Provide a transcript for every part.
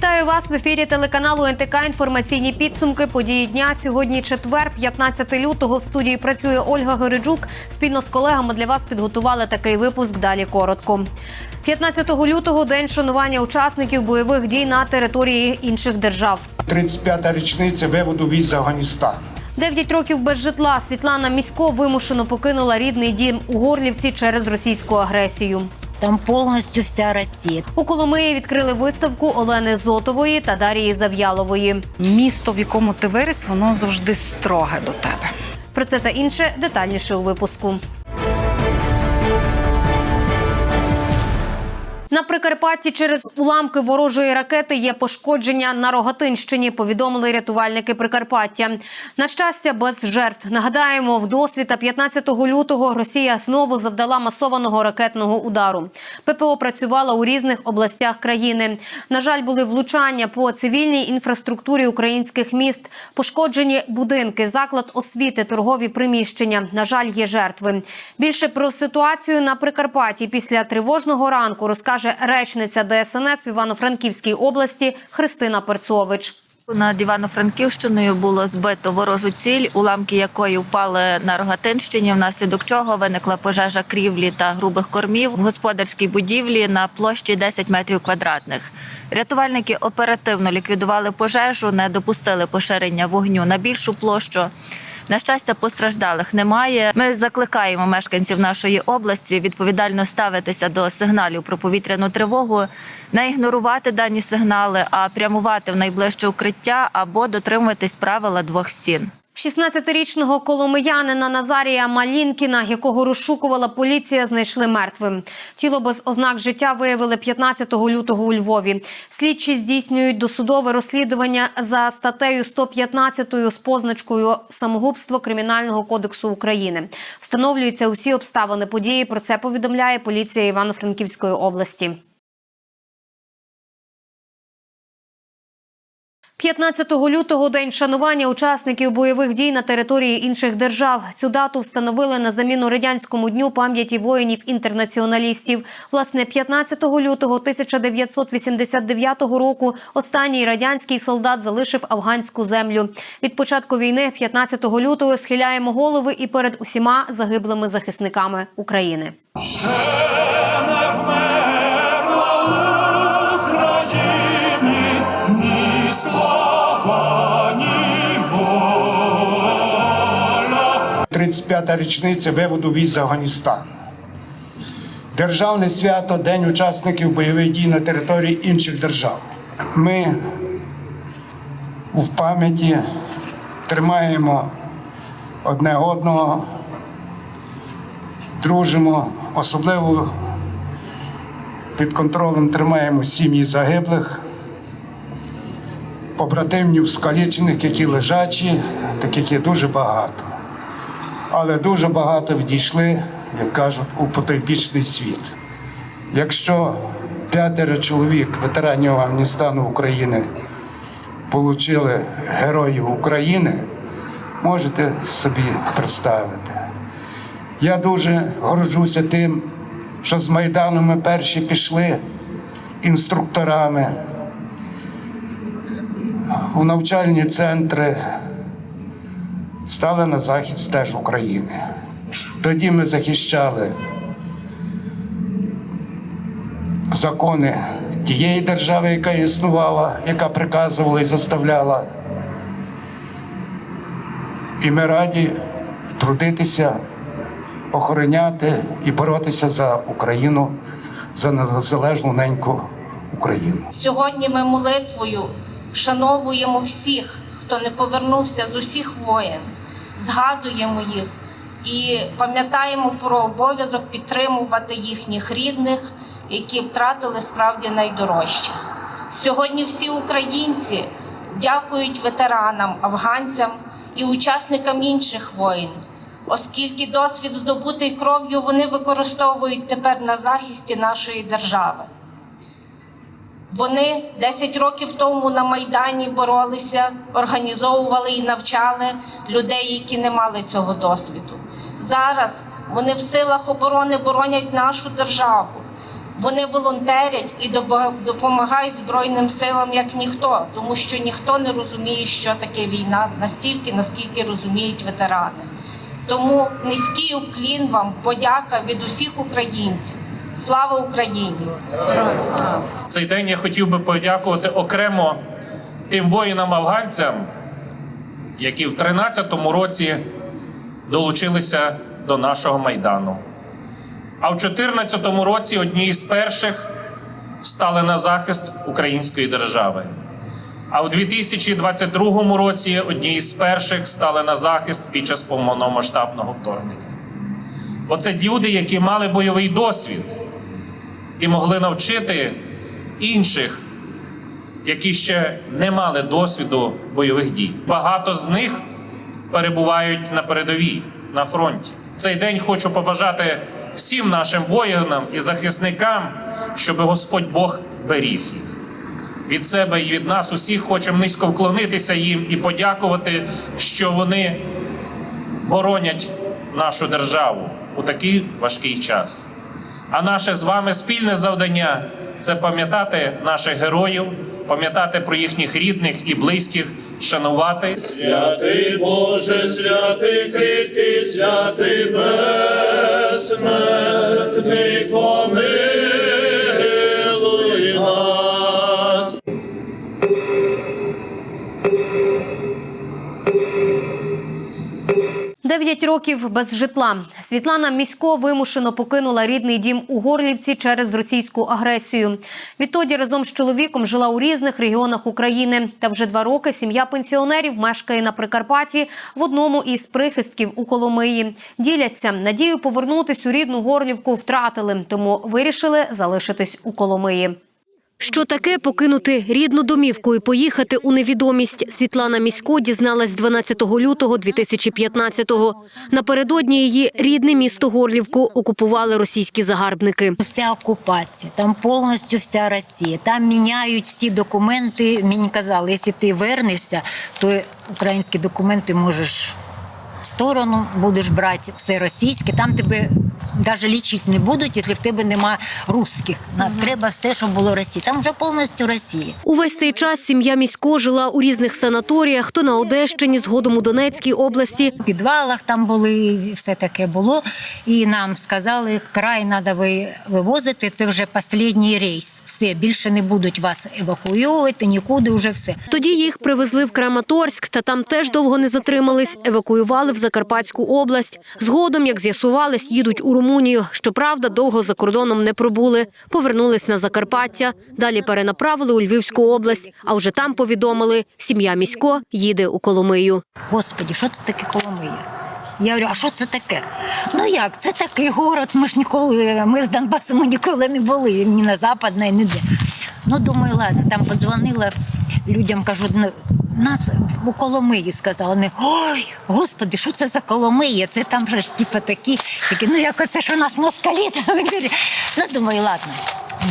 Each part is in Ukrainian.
Вітаю вас в ефірі телеканалу НТК. Інформаційні підсумки події дня. Сьогодні четвер, 15 лютого. В студії працює Ольга Гириджук. Спільно з колегами для вас підготували такий випуск. Далі коротко. 15 лютого день шанування учасників бойових дій на території інших держав. 35-та річниця виводу військ з Афганістану. Дев'ять років без житла Світлана Місько вимушено покинула рідний дім у Горлівці через російську агресію. Там повністю вся Росія. У Коломиї відкрили виставку Олени Зотової та Дарії Зав'ялової. місто, в якому ти виріс, воно завжди строге до тебе. Про це та інше детальніше у випуску. На Прикарпатті через уламки ворожої ракети є пошкодження на Рогатинщині. Повідомили рятувальники Прикарпаття. На щастя, без жертв. Нагадаємо, в досвіта 15 лютого Росія знову завдала масованого ракетного удару. ППО працювала у різних областях країни. На жаль, були влучання по цивільній інфраструктурі українських міст, пошкоджені будинки, заклад освіти, торгові приміщення. На жаль, є жертви. Більше про ситуацію на Прикарпатті після тривожного ранку розкаже речниця ДСНС в Івано-Франківській області Христина Перцович. Над Івано-Франківщиною було збито ворожу ціль, уламки якої впали на Рогатинщині, внаслідок чого виникла пожежа крівлі та грубих кормів в господарській будівлі на площі 10 метрів квадратних. Рятувальники оперативно ліквідували пожежу, не допустили поширення вогню на більшу площу. На щастя, постраждалих немає. Ми закликаємо мешканців нашої області відповідально ставитися до сигналів про повітряну тривогу, не ігнорувати дані сигнали, а прямувати в найближче укриття або дотримуватись правила двох стін. 16-річного коломиянина Назарія Малінкіна, якого розшукувала поліція, знайшли мертвим. Тіло без ознак життя виявили 15 лютого у Львові. Слідчі здійснюють досудове розслідування за статтею 115 з позначкою самогубство Кримінального кодексу України. Встановлюються усі обставини події. Про це повідомляє поліція Івано-Франківської області. 15 лютого день вшанування учасників бойових дій на території інших держав. Цю дату встановили на заміну радянському дню пам'яті воїнів-інтернаціоналістів. Власне, 15 лютого 1989 року останній радянський солдат залишив афганську землю. Від початку війни, 15 лютого, схиляємо голови і перед усіма загиблими захисниками України. 35-та річниця виводу військ з Афганістану. Державне свято День учасників бойових дій на території інших держав. Ми в пам'яті тримаємо одне одного, дружимо, особливо під контролем тримаємо сім'ї загиблих, побратимів скалічених, які лежачі, таких є дуже багато. Але дуже багато відійшли, як кажуть, у потойбічний світ. Якщо п'ятеро чоловік, ветеранів Афганістану України, отримали Героїв України, можете собі представити. Я дуже горджуся тим, що з Майдану ми перші пішли інструкторами у навчальні центри, стали на захист теж України. Тоді ми захищали закони тієї держави, яка існувала, яка приказувала і заставляла. І ми раді трудитися, охороняти і боротися за Україну, за незалежну неньку Україну. Сьогодні ми молитвою вшановуємо всіх, хто не повернувся з усіх воєн, згадуємо їх і пам'ятаємо про обов'язок підтримувати їхніх рідних, які втратили справді найдорожче. Сьогодні всі українці дякують ветеранам, афганцям і учасникам інших воєн, оскільки досвід здобутий кров'ю вони використовують тепер на захисті нашої держави. Вони 10 років тому на Майдані боролися, організовували і навчали людей, які не мали цього досвіду. Зараз вони в силах оборони боронять нашу державу. Вони волонтерять і допомагають Збройним силам як ніхто, тому що ніхто не розуміє, що таке війна настільки, наскільки розуміють ветерани. Тому низький уклін вам, подяка від усіх українців. Слава Україні! цей день я хотів би подякувати окремо тим воїнам-афганцям, які в 13-му році долучилися до нашого майдану. А в 14-му році одні з перших стали на захист української держави. А у 2022 році одні з перших стали на захист під час повномасштабного вторгнення. Бо це люди, які мали бойовий досвід і могли навчити інших, які ще не мали досвіду бойових дій. Багато з них перебувають на передовій на фронті. Цей день хочу побажати всім нашим воїнам і захисникам, щоб Господь Бог беріг їх. Від себе і від нас усіх хочемо низько вклонитися їм і подякувати, що вони боронять нашу державу у такий важкий час. А наше з вами спільне завдання це пам'ятати наших героїв, пам'ятати про їхніх рідних і близьких, шанувати. Святий Боже, святий кріпкий, святий безсмертний, помилуй Дев'ять років без житла. Світлана Місько вимушено покинула рідний дім у Горлівці через російську агресію. Відтоді разом з чоловіком жила у різних регіонах України. Та вже два роки сім'я пенсіонерів мешкає на Прикарпатті в одному із прихистків у Коломиї. Діляться надію повернутись у рідну Горлівку втратили, тому вирішили залишитись у Коломиї. Що таке покинути рідну домівку і поїхати у невідомість? Світлана Місько дізналась 12 лютого 2015-го. Напередодні її рідне місто Горлівку окупували російські загарбники. Вся окупація, там повністю вся Росія. Там міняють всі документи. Мені казали, якщо ти вернешся, то українські документи можеш в сторону, будеш брати все російське. Там тебе навіть лічити не будуть, якщо в тебе нема русських. Нам Треба все, щоб було Росія. Там вже повністю Росія. Увесь цей час сім'я Місько жила у різних санаторіях, то на Одещині, згодом у Донецькій області. В підвалах там були, все таке було. І нам сказали, край треба вивозити, це вже останній рейс. Все, більше не будуть вас евакуювати, нікуди, вже все. Тоді їх привезли в Краматорськ, та там теж довго не затримались. Евакуювали в Закарпатську область. Згодом, як з'ясувалось, їдуть у Румунію. Щоправда, довго за кордоном не пробули. Повернулись на Закарпаття. Далі перенаправили у Львівську область. А вже там повідомили, сім'я місько їде у Коломию. Господі, що це таке Коломия? Я говорю, а що це таке? Ну як, це такий город, ми ж ніколи, ми з Донбасу ніколи не були, ні на Западній, ні де. Ну, думаю, ладно, там подзвонила людям, кажуть, «Ну, нас у Коломиї сказали, не ой, господи, що це за Коломия? Це там же ж типу такі, такі, ну як оце ж у нас москалі. там». Ну, думаю, ладно.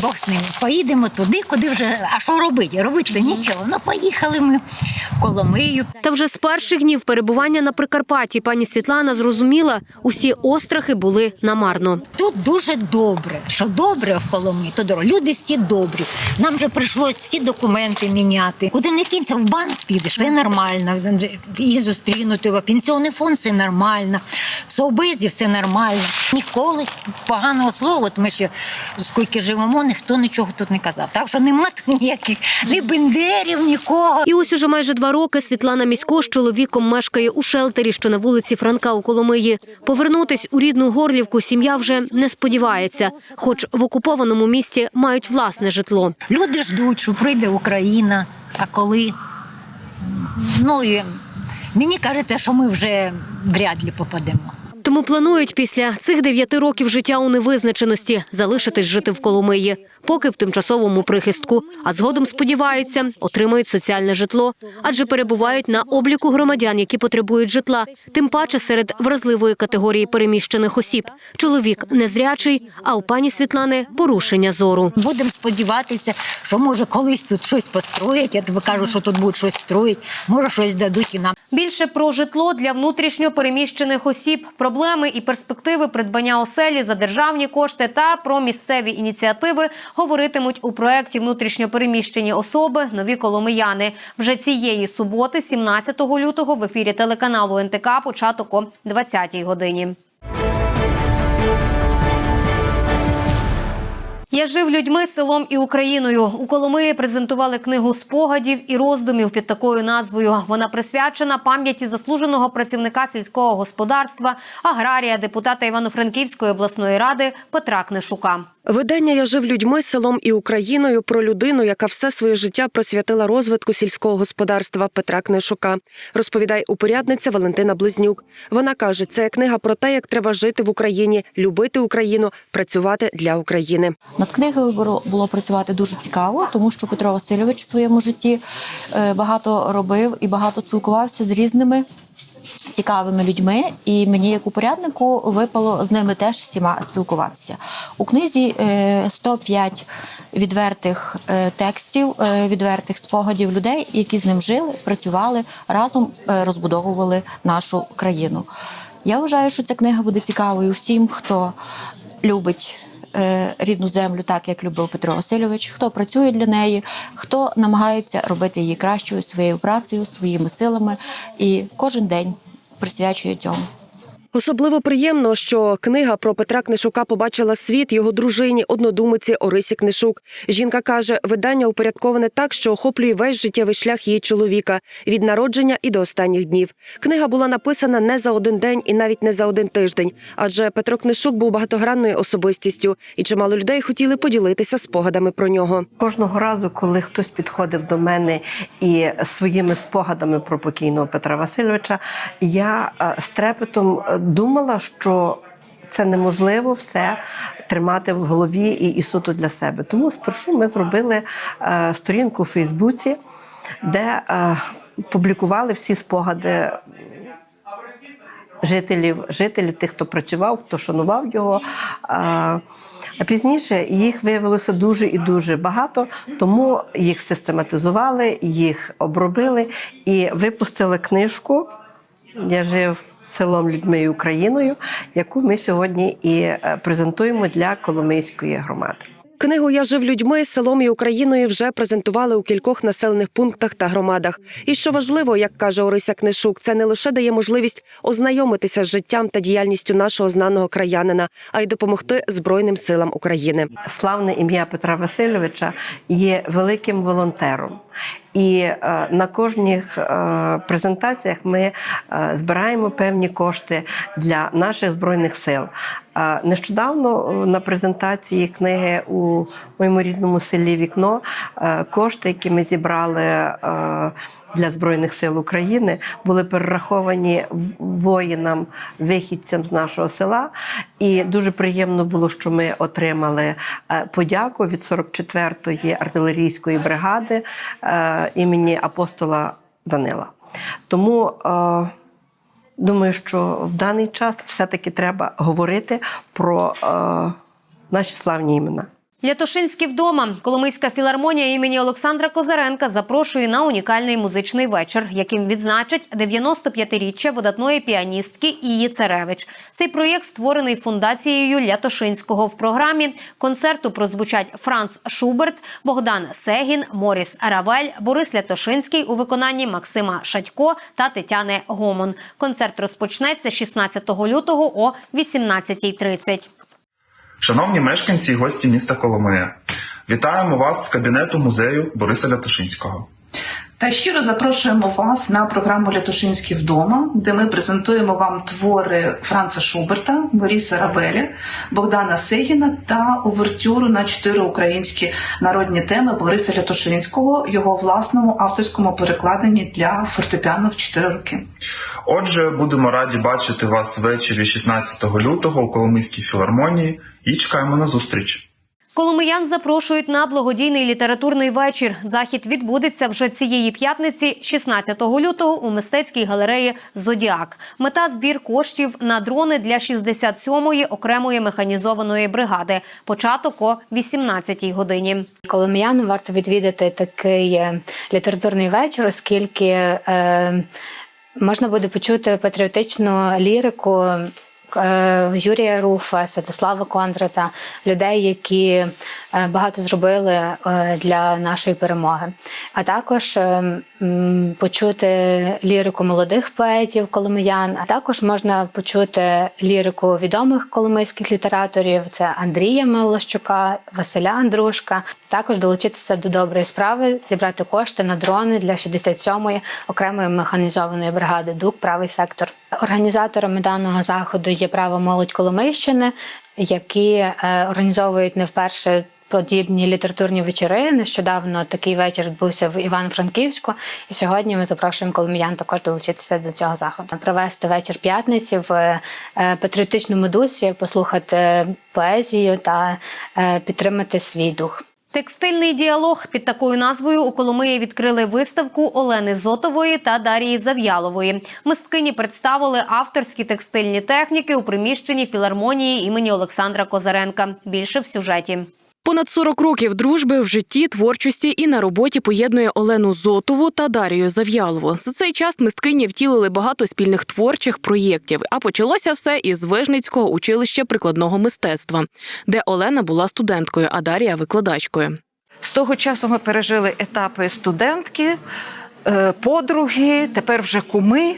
Бог з ними. Поїдемо туди, куди вже. А що робити? Робити нічого. Ну, поїхали ми Коломию. Та вже з перших днів перебування на Прикарпатті пані Світлана зрозуміла, усі острахи були намарно. Тут дуже добре. Що добре в Коломиї, то добре. Люди всі добрі. Нам вже прийшлось всі документи міняти. Куди не кінця, в банк підеш, все нормально. І зустрінути, пенсіонний фонд все нормально, в совбезі все нормально. Ніколи поганого слова, от ми ще скільки живемо, ніхто нічого тут не казав. Так що нема тут ніяких ні бендерів, нікого. І ось уже майже два роки Світлана Місько з чоловіком мешкає у шелтері, що на вулиці Франка у Коломиї. Повернутись у рідну Горлівку сім'я вже не сподівається, хоч в окупованому місті мають власне житло. Люди ждуть, що прийде Україна. А коли? Ну і мені кажеться, що ми вже вряд ли попадемо. Тому планують після цих дев'яти років життя у невизначеності залишитись жити в Коломиї, поки в тимчасовому прихистку. А згодом сподіваються, отримають соціальне житло, адже перебувають на обліку громадян, які потребують житла, тим паче серед вразливої категорії переміщених осіб. Чоловік незрячий, а у пані Світлани порушення зору. Будемо сподіватися, що може колись тут щось построять. Я тобі кажу, що тут будуть щось строїть, може щось дадуть і нам. Більше про житло для внутрішньо переміщених осіб. Проблема проблеми і перспективи придбання оселі за державні кошти та про місцеві ініціативи говоритимуть у проєкті внутрішньопереміщені особи нові коломияни. Вже цієї суботи, 17 лютого, в ефірі телеканалу НТК початок о 20-й годині. Я жив людьми, селом і Україною. У Коломиї презентували книгу спогадів і роздумів під такою назвою. Вона присвячена пам'яті заслуженого працівника сільського господарства, аграрія, депутата Івано-Франківської обласної ради Петра Книшука. Видання Я жив людьми, селом і Україною про людину, яка все своє життя присвятила розвитку сільського господарства Петра Книшука. Розповідає упорядниця Валентина Близнюк. Вона каже, це книга про те, як треба жити в Україні, любити Україну, працювати для України. Над книгою було, працювати дуже цікаво, тому що Петро Васильович в своєму житті е, багато робив і багато спілкувався з різними цікавими людьми. І мені, як упоряднику, випало з ними теж всіма спілкуватися. У книзі е, 105 відвертих е, текстів, е, відвертих спогадів людей, які з ним жили, працювали разом, е, розбудовували нашу країну. Я вважаю, що ця книга буде цікавою всім, хто любить е, рідну землю, так як любив Петро Васильович, хто працює для неї, хто намагається робити її кращою своєю працею, своїми силами і кожен день присвячує цьому. Особливо приємно, що книга про Петра Книшука побачила світ його дружині, однодумиці Орисі Книшук. Жінка каже, видання упорядковане так, що охоплює весь життєвий шлях її чоловіка від народження і до останніх днів. Книга була написана не за один день і навіть не за один тиждень, адже Петро Книшук був багатогранною особистістю, і чимало людей хотіли поділитися спогадами про нього. Кожного разу, коли хтось підходив до мене і своїми спогадами про покійного Петра Васильовича, я е, з трепетом е, думала, що це неможливо все тримати в голові і, і суто для себе. Тому спершу ми зробили е, сторінку у Фейсбуці, де е, публікували всі спогади жителів, жителів тих, хто працював, хто шанував його. А а пізніше їх виявилося дуже і дуже багато, тому їх систематизували, їх обробили і випустили книжку. Я жив селом людьми і Україною, яку ми сьогодні і е, презентуємо для Коломийської громади. Книгу Я жив людьми, селом і Україною вже презентували у кількох населених пунктах та громадах. І що важливо, як каже Орися Книшук, це не лише дає можливість ознайомитися з життям та діяльністю нашого знаного краянина, а й допомогти Збройним силам України. Славне ім'я Петра Васильовича є великим волонтером. І е, на кожних е, презентаціях ми е, збираємо певні кошти для наших збройних сил. Нещодавно на презентації книги у моєму рідному селі Вікно кошти, які ми зібрали для збройних сил України, були перераховані воїнам, вихідцям з нашого села. І дуже приємно було, що ми отримали подяку від 44-ї артилерійської бригади імені апостола Данила. Тому е, думаю, що в даний час все-таки треба говорити про е, наші славні імена. Лятошинські вдома. Коломийська філармонія імені Олександра Козаренка запрошує на унікальний музичний вечір, яким відзначать 95-річчя видатної піаністки Ії Царевич. Цей проєкт створений фундацією Лятошинського. В програмі концерту прозвучать Франц Шуберт, Богдан Сегін, Моріс Равель, Борис Лятошинський у виконанні Максима Шатько та Тетяни Гомон. Концерт розпочнеться 16 лютого о 18.30. Шановні мешканці і гості міста Коломия, вітаємо вас з кабінету музею Бориса Лятошинського. Та щиро запрошуємо вас на програму Лятошинський вдома, де ми презентуємо вам твори Франца Шуберта, Боріса Равеля, Богдана Сегіна та увертюру на чотири українські народні теми Бориса Лятошинського, його власному авторському перекладенні для фортепіано в чотири роки. Отже, будемо раді бачити вас ввечері 16 лютого у Коломийській філармонії і чекаємо на зустріч. Коломиян запрошують на благодійний літературний вечір. Захід відбудеться вже цієї п'ятниці, 16 лютого, у мистецькій галереї Зодіак. Мета збір коштів на дрони для 67-ї окремої механізованої бригади. Початок о 18-й годині. Коломиянам варто відвідати такий е, літературний вечір, оскільки е, можна буде почути патріотичну лірику Юрія Руфа, Святослава Кондрата, людей, які е, багато зробили е, для нашої перемоги. А також е, почути лірику молодих поетів коломиян. А також можна почути лірику відомих коломийських літераторів: це Андрія Мелощука, Василя Андрушка. Також долучитися до доброї справи, зібрати кошти на дрони для 67-ї окремої механізованої бригади ДУК Правий сектор. Організаторами даного заходу є право молодь Коломийщини, які е, організовують не вперше. Подібні літературні вечори. Нещодавно такий вечір відбувся в Івано-Франківську, і сьогодні ми запрошуємо коломиян також долучитися до цього заходу. Провести вечір п'ятниці в е, патріотичному дусі, послухати поезію та е, підтримати свій дух. Текстильний діалог під такою назвою у Коломиї відкрили виставку Олени Зотової та Дарії Зав'ялової. Мисткині представили авторські текстильні техніки у приміщенні філармонії імені Олександра Козаренка. Більше в сюжеті. Понад 40 років дружби в житті, творчості і на роботі поєднує Олену Зотову та Дарію Зав'ялову. За цей час мисткині втілили багато спільних творчих проєктів. А почалося все із Вижницького училища прикладного мистецтва, де Олена була студенткою, а Дарія викладачкою. З того часу ми пережили етапи студентки, е, подруги, тепер вже куми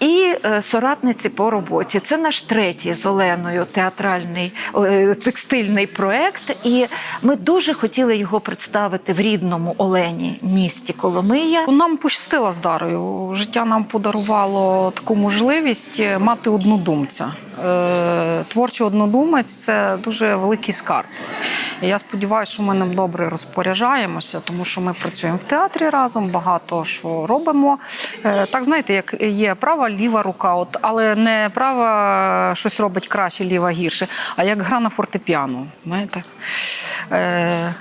і е, соратниці по роботі. Це наш третій з Оленою театральний е, текстильний проект. І ми дуже хотіли його представити в рідному Олені місті Коломия. Нам пощастило з Дарою. Життя нам подарувало таку можливість мати однодумця. Е, Творчий однодумець це дуже великий скарб. Я сподіваюся, що ми ним добре розпоряджаємося, тому що ми працюємо в театрі разом, багато що робимо. Е, Так знаєте, як є права, ліва рука, от, але не права щось робить краще, ліва гірше, а як гра на фортепіано. Знаєте? Е,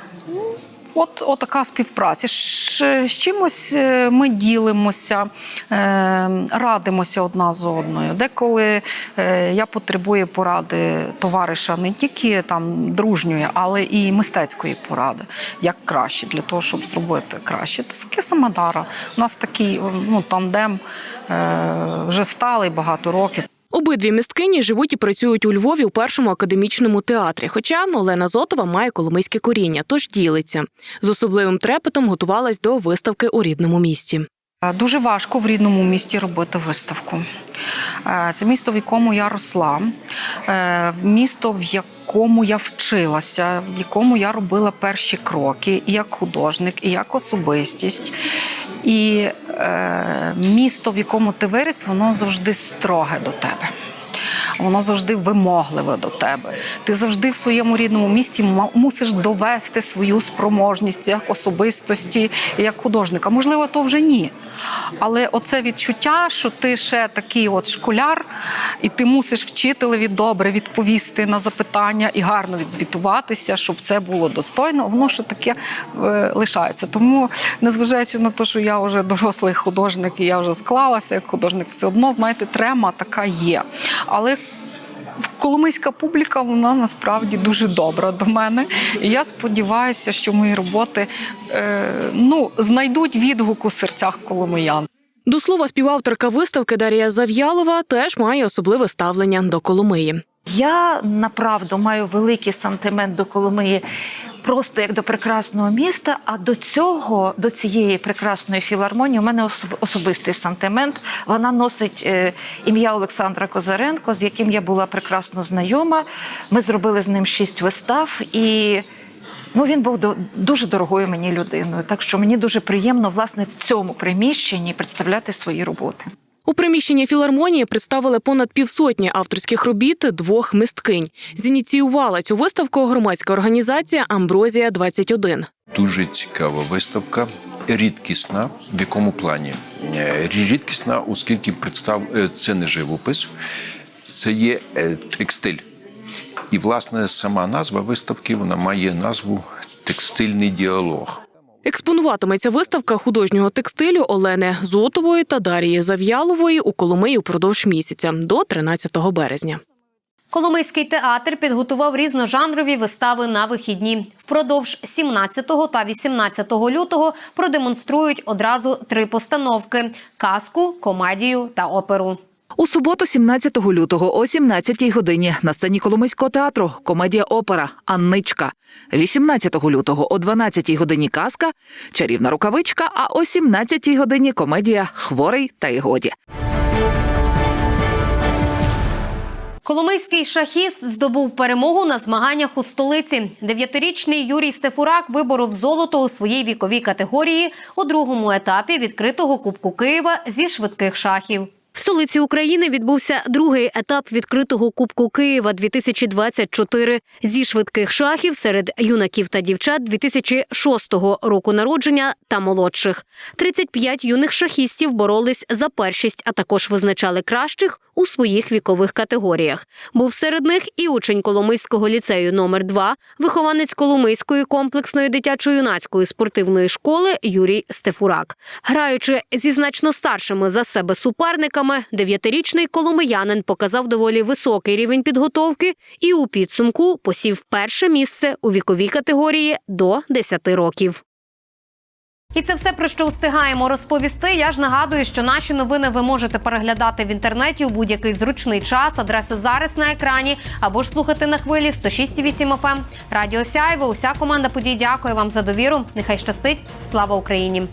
От, от така співпраця. З, чимось е, ми ділимося, е, радимося одна з одною. Деколи е, я потребую поради товариша не тільки там дружньої, але і мистецької поради, як краще для того, щоб зробити краще. Таке сама Дара. У нас такий ну, тандем вже сталий багато років. Обидві мисткині живуть і працюють у Львові у першому академічному театрі. Хоча Олена Зотова має коломийське коріння, тож ділиться. З особливим трепетом готувалась до виставки у рідному місті. Дуже важко в рідному місті робити виставку. Це місто, в якому я росла, е, місто, в якому я вчилася, в якому я робила перші кроки і як художник, і як особистість. І місто, в якому ти виріс, воно завжди строге до тебе. Воно завжди вимогливе до тебе. Ти завжди в своєму рідному місті мусиш довести свою спроможність як особистості, як художника. Можливо, то вже ні. Але оце відчуття, що ти ще такий от школяр, і ти мусиш вчителеві добре відповісти на запитання і гарно відзвітуватися, щоб це було достойно, воно ще таке е, лишається. Тому, незважаючи на те, що я вже дорослий художник і я вже склалася як художник, все одно, знаєте, трема така є. Але Коломийська публіка вона насправді дуже добра до мене. І я сподіваюся, що мої роботи е, ну, знайдуть відгук у серцях коломиян. До слова, співавторка виставки Дарія Зав'ялова теж має особливе ставлення до Коломиї. Я направду маю великий сантимент до Коломиї, просто як до прекрасного міста. А до цього, до цієї прекрасної філармонії, у мене особистий сантимент. Вона носить е, ім'я Олександра Козаренко, з яким я була прекрасно знайома. Ми зробили з ним шість вистав і. Ну, він був до- дуже дорогою мені людиною, так що мені дуже приємно власне в цьому приміщенні представляти свої роботи. У приміщенні філармонії представили понад півсотні авторських робіт двох мисткинь. Зініціювала цю виставку громадська організація Амброзія 21 Дуже цікава виставка, рідкісна. В якому плані? Е, Рідкісна, оскільки представ... е, це не живопис, це є е, текстиль. І, власне, сама назва виставки вона має назву Текстильний діалог. Експонуватиметься виставка художнього текстилю Олени Зотової та Дарії Зав'ялової у Коломиї упродовж місяця до 13 березня. Коломийський театр підготував різножанрові вистави на вихідні. Впродовж 17 та 18 лютого продемонструють одразу три постановки: казку, комедію та оперу. У суботу, 17 лютого, о 17 годині на сцені Коломийського театру комедія опера Анничка. 18 лютого о 12 годині казка Чарівна рукавичка. А о 17 годині комедія Хворий та й годі. Коломийський шахіст здобув перемогу на змаганнях у столиці. Дев'ятирічний Юрій Стефурак виборов золото у своїй віковій категорії у другому етапі відкритого Кубку Києва зі швидких шахів. В столиці України відбувся другий етап відкритого Кубку Києва 2024 зі швидких шахів серед юнаків та дівчат 2006 року народження та молодших. 35 юних шахістів боролись за першість, а також визначали кращих у своїх вікових категоріях. Був серед них і учень Коломийського ліцею номер 2 вихованець Коломийської комплексної дитячо-юнацької спортивної школи Юрій Стефурак. Граючи зі значно старшими за себе суперниками, дев'ятирічний коломиянин показав доволі високий рівень підготовки і у підсумку посів перше місце у віковій категорії до 10 років. І це все про що встигаємо розповісти. Я ж нагадую, що наші новини ви можете переглядати в інтернеті у будь-який зручний час. Адреси зараз на екрані або ж слухати на хвилі 106,8 FM. Радіо Сяйво. Уся команда подій дякує вам за довіру. Нехай щастить. Слава Україні!